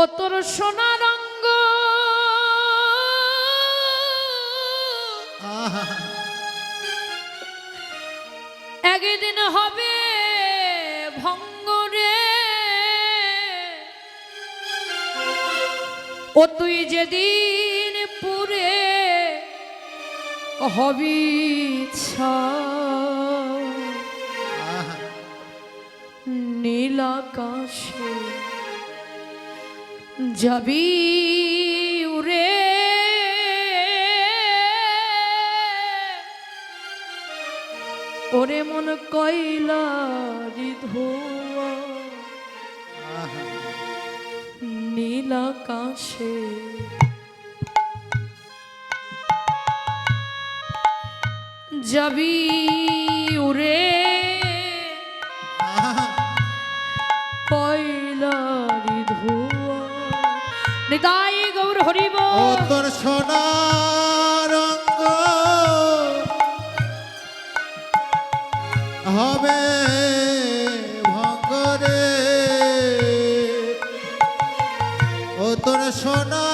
ও তোর সোনা রঙ্গ একদিন হবে ভঙ্গ রে। ও তুই যেদিন পুরে হবি ছাই। যাবি উড়ে ওরে মন কয়লারি ধোয়া আহা নীল আকাশে যাবি উড়ে নিতাই গৌর হরিব। তোর সোনা হবে ভঙ্গরে। ও তোর সোনা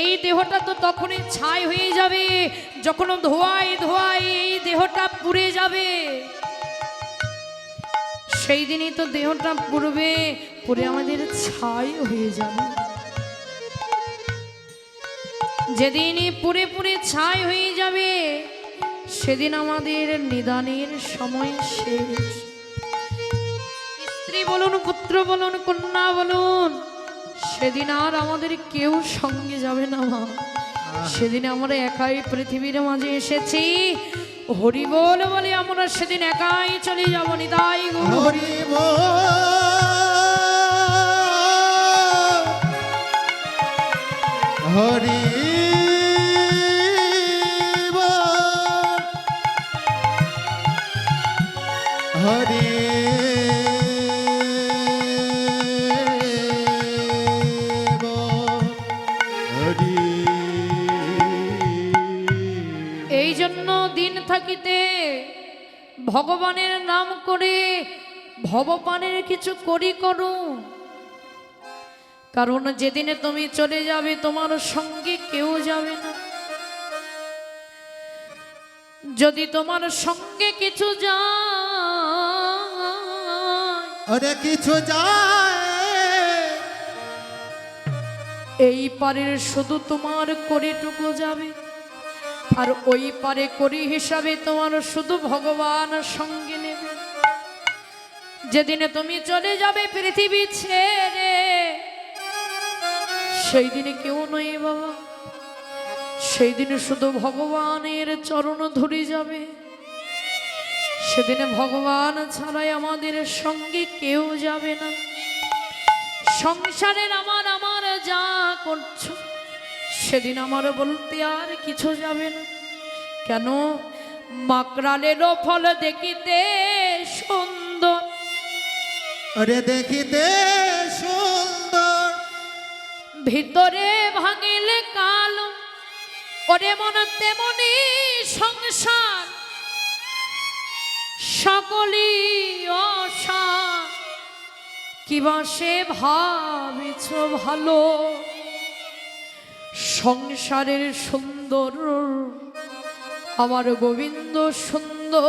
এই দেহটা তো তখনই ছাই হয়ে যাবে, যখন ধোয়ায় ধোয়ায় এই দেহটা পুড়ে যাবে। সেই দিনই তো দেহটা পুড়বে, পুড়ে আমাদের ছাই হয়ে যাবে। যেদিনই পুরে পুড়ে ছাই হয়ে যাবে, সেদিন আমাদের নিদানের সময় শেষ। স্ত্রী বলুন, পুত্র বলুন, কন্যা বলুন সেদিন আর আমাদের কেউ সঙ্গে যাবে না, মা। সেদিন আমরা একাই পৃথিবীর মাঝে এসেছি। হরি বল বলে আমরা সেদিন একাই চলে যাব নি তাই হরি হরি বল। হরি এই জন্য দিন থাকিতে ভগবানের নাম করে ভগবানের কিছু করি করো। কারণ যেদিনে তুমি চলে যাবে, তোমার সঙ্গে কেউ যাবে না। যদি তোমার সঙ্গে কিছু যা কিছু যায় এই পারের শুধু তোমার করিটুকু যাবে। আর ওই পারে করি হিসাবে তোমার শুধু ভগবান সঙ্গে নেবে। যেদিনে তুমি চলে যাবে পৃথিবী ছেড়ে সেই দিনে কেউ নয় বাবা। সেই দিনে শুধু ভগবানের চরণ ধরে যাবে। সেদিনে ভগবান ছাড়াই আমাদের সঙ্গে কেউ যাবে না। সংসারের আমার আমার যা করছ সেদিন আমার বলতে আর কিছু যাবে না। কেন? মাকড়ালেরও ফল দেখিতে সুন্দর। ওরে দেখিতে সুন্দর। ভিতরে ভাঙিলে কালো। ওরে মন তেমনি সংসার। সকলই অসার। কিবা সে ভাবিছ ভালো? সংসারের সুন্দর, আমার গোবিন্দ সুন্দর,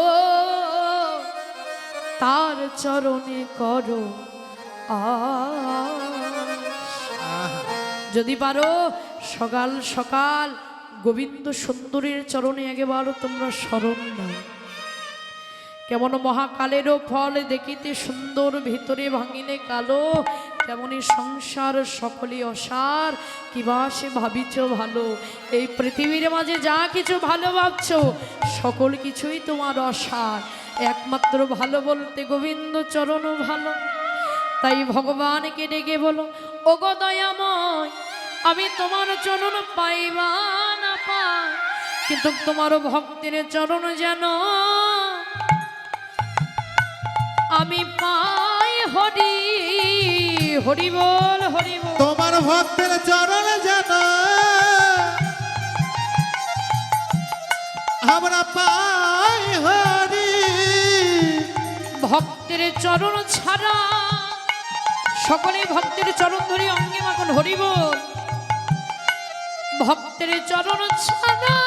তার চরণে করো যদি পারো, সকাল সকাল গোবিন্দ সুন্দরীর চরণে একেবারও তোমরা স্মরণ নাও। কেমন মহাকালেরও ফল দেখিতে সুন্দর, ভিতরে ভাঙিলে কালো, তেমনি সংসার সকলে অসার কিবা সে ভাবিছ ভালো? এই পৃথিবীর মাঝে যা কিছু ভালো ভাবছ, সকল কিছুই তোমার অসার। একমাত্র ভালো বলতে গোবিন্দ চরণ ভালো। তাই ভগবানকে ডেকে বলো ও দয়াময়, আমি তোমার চরণ পাইবা না পাই, কিন্তু তোমার ভক্তের চরণ যেন আমি পাই হরি হরি বল হরি বল। তোমার ভক্তের চরণ যেন আমরা পাই হরি। ভক্তের চরণ ছাড়া সকলে ভক্তের চরণ ধরে অঙ্গে মাখন হরি বল। ভক্তের চরণ ছাড়া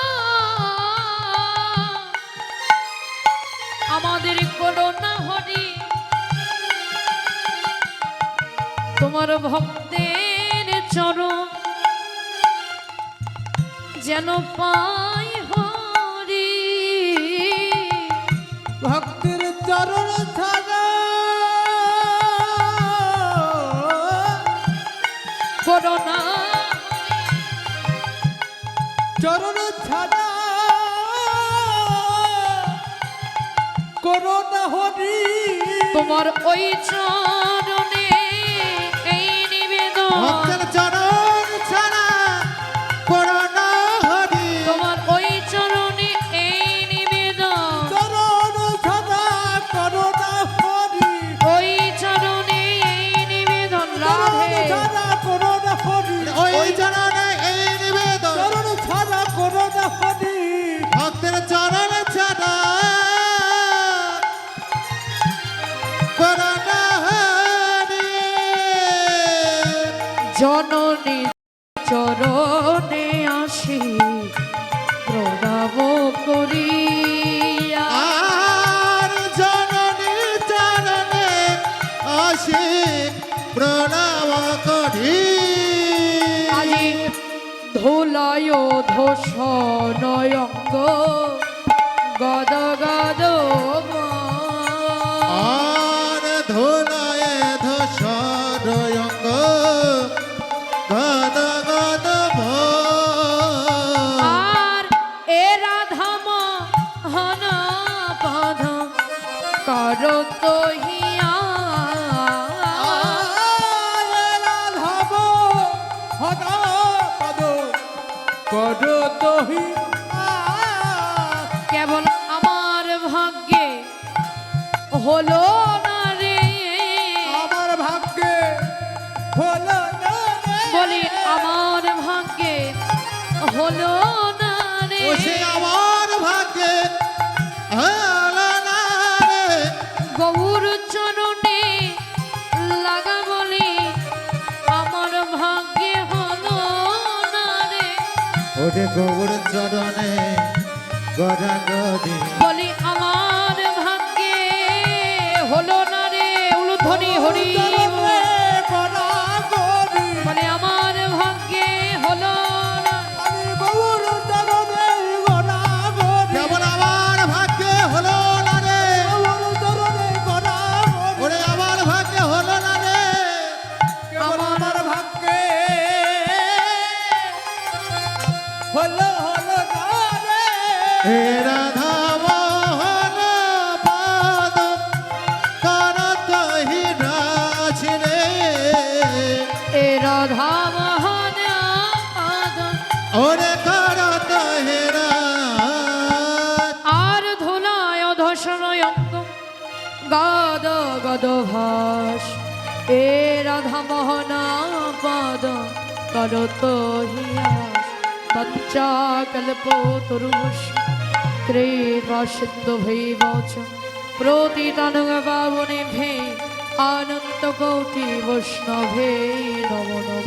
আমাদের করোনা হরি। তোমার ভক্তের চরণ যেন পাই হরি। ভক্তের চরণ ছাড়া করোনা চরণ ছাড়া করোনা হরি। তোমার ওই চরণে ধুলায় ধোষণয়ঙ্গ গদ গদ কেবল আমার ভাগ্যে হলো না রে। আমার ভাগ্যে হলো না বলি আমার ভাগ্যে হলো না রে। গৌর চরণে গড়া গড়ি বলি আমার ভাগ্যে হলো না রে উলুধ্বনি হরি। ওরে করত হিরাজ আর ধুলায় ধসনয় গদ গদ ভাস। এ রাধা মোহনা পদ। করত হিয়াস তচ্চা কল্প তরুষ কৃপা সিন্ধু ভৈবচ প্রতিতানং পাবনে ভে। আনন্দ কোটি বৈষ্ণভে নম নম।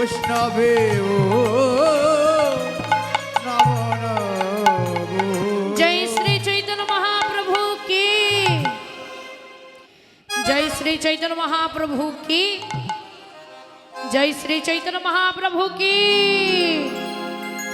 বৈষ্ণবে ও নম जय श्री चैतन्य महाप्रभु की जय श्री चैतन्य महाप्रभु की